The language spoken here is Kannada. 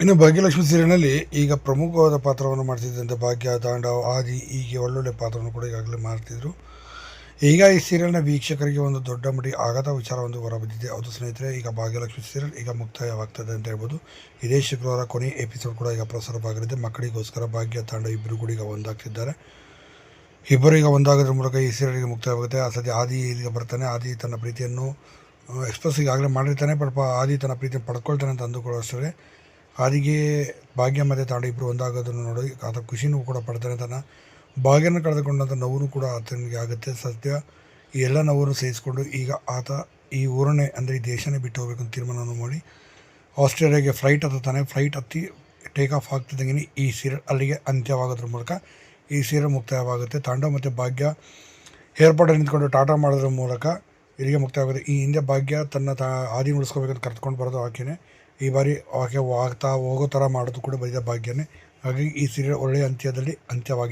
ಇನ್ನು ಭಾಗ್ಯಲಕ್ಷ್ಮಿ ಸೀರಿಯಲ್ನಲ್ಲಿ ಈಗ ಪ್ರಮುಖವಾದ ಪಾತ್ರವನ್ನು ಮಾಡ್ತಿದ್ದಂತೆ ಭಾಗ್ಯ, ತಾಂಡವ್, ಆದಿ, ಹೀಗೆ ಒಳ್ಳೊಳ್ಳೆ ಪಾತ್ರವನ್ನು ಕೂಡ ಈಗಾಗಲೇ ಮಾಡ್ತಿದ್ರು. ಈಗ ಈ ಸೀರಿಯಲ್ನ ವೀಕ್ಷಕರಿಗೆ ಒಂದು ದೊಡ್ಡ ಮಟ್ಟಿಗೆ ಆಘಾತ ಒಂದು ಹೊರಬಿದ್ದಿದೆ. ಹೌದು ಸ್ನೇಹಿತರೆ, ಈಗ ಭಾಗ್ಯಲಕ್ಷ್ಮಿ ಸೀರಿಯಲ್ ಈಗ ಮುಕ್ತಾಯವಾಗ್ತದೆ ಅಂತ ಹೇಳ್ಬೋದು. ಇದೇ ಶುಕ್ರವಾರ ಕೊನೆ ಎಪಿಸೋಡ್ ಕೂಡ ಈಗ ಪ್ರಸಾರವಾಗಲಿದೆ. ಮಕ್ಕಳಿಗೋಸ್ಕರ ಭಾಗ್ಯ, ತಾಂಡವ್ ಇಬ್ಬರು ಕೂಡ ಈಗ ಒಂದಾಗ್ತಿದ್ದಾರೆ. ಇಬ್ಬರು ಈಗ ಒಂದಾಗೋದ್ರ ಮೂಲಕ ಈ ಸೀರಿಯಲ್ಗೆ ಮುಕ್ತಾಯವಾಗುತ್ತೆ. ಆ ಸದ್ಯ ಆದಿ ಈಗ ಬರ್ತಾನೆ. ಆದಿ ತನ್ನ ಪ್ರೀತಿಯನ್ನು ಎಕ್ಸ್ಪ್ರೆಸ್ ಈಗಾಗಲೇ ಮಾಡಿರ್ತಾನೆ. ಪಾಪ ಆದಿ ತನ್ನ ಪ್ರೀತಿಯನ್ನು ಪಡ್ಕೊಳ್ತಾನೆ ಅಂತ ಅಂದುಕೊಳ್ಳೋಷ್ಟೇ ಆದಿಗೆ ಭಾಗ್ಯ ಮತ್ತು ತಾಂಡ ಇಬ್ಬರು ಒಂದಾಗೋದನ್ನು ನೋಡಿ ಆತ ಖುಷಿನೂ ಕೂಡ ಪಡ್ತಾನೆ ತನ್ನ. ಭಾಗ್ಯನ ಕಳೆದುಕೊಂಡಂಥ ನೋವು ಕೂಡ ಆತನಿಗೆ ಆಗುತ್ತೆ. ಸದ್ಯ ಈ ಎಲ್ಲ ನೋವನ್ನು ಸಹಿಸಿಕೊಂಡು ಈಗ ಆತ ಈ ಊರನ್ನೇ ಅಂದರೆ ಈ ದೇಶನೇ ಬಿಟ್ಟು ಹೋಗ್ಬೇಕು ಅಂತ ತೀರ್ಮಾನವನ್ನು ಮಾಡಿ ಆಸ್ಟ್ರೇಲಿಯಾಗೆ ಫ್ಲೈಟ್ ಹತ್ತಾನೆ ಫ್ಲೈಟ್ ಹತ್ತಿ ಟೇಕ್ ಆಫ್ ಆಗ್ತಿದ್ದಂಗೆ ಈ ಸೀರಿಯಲ್ ಅಲ್ಲಿಗೆ ಅಂತ್ಯವಾಗೋದ್ರ ಮೂಲಕ ಈ ಸೀರಿಯಲ್ ಮುಕ್ತಾಯವಾಗುತ್ತೆ. ತಾಂಡ ಮತ್ತು ಭಾಗ್ಯ ಏರ್ಪೋರ್ಟಲ್ಲಿ ನಿಂತ್ಕೊಂಡು ಟಾಟಾ ಮಾಡೋದ್ರ ಮೂಲಕ ಇಲ್ಲಿಗೆ ಮುಕ್ತಾಯವಾಗುತ್ತೆ. ಈ ಹಿಂದೆ ಭಾಗ್ಯ ತನ್ನ ತಾ ಹಾದಿ ಉಳಿಸ್ಕೋಬೇಕಂತ ಕರ್ತ್ಕೊಂಡು ಬರೋದು ಆಕೆನೇ. ಈ ಬಾರಿ ಆಕೆ ಆಗ್ತಾ ಹೋಗೋ ಥರ ಮಾಡೋದು ಕೂಡ ಭಾಗ್ಯನೇ. ಹಾಗಾಗಿ ಈ ಸೀರಿಯಲ್ ಒಳ್ಳೆಯ ಅಂತ್ಯದಲ್ಲಿ ಅಂತ್ಯವಾಗಿದೆ.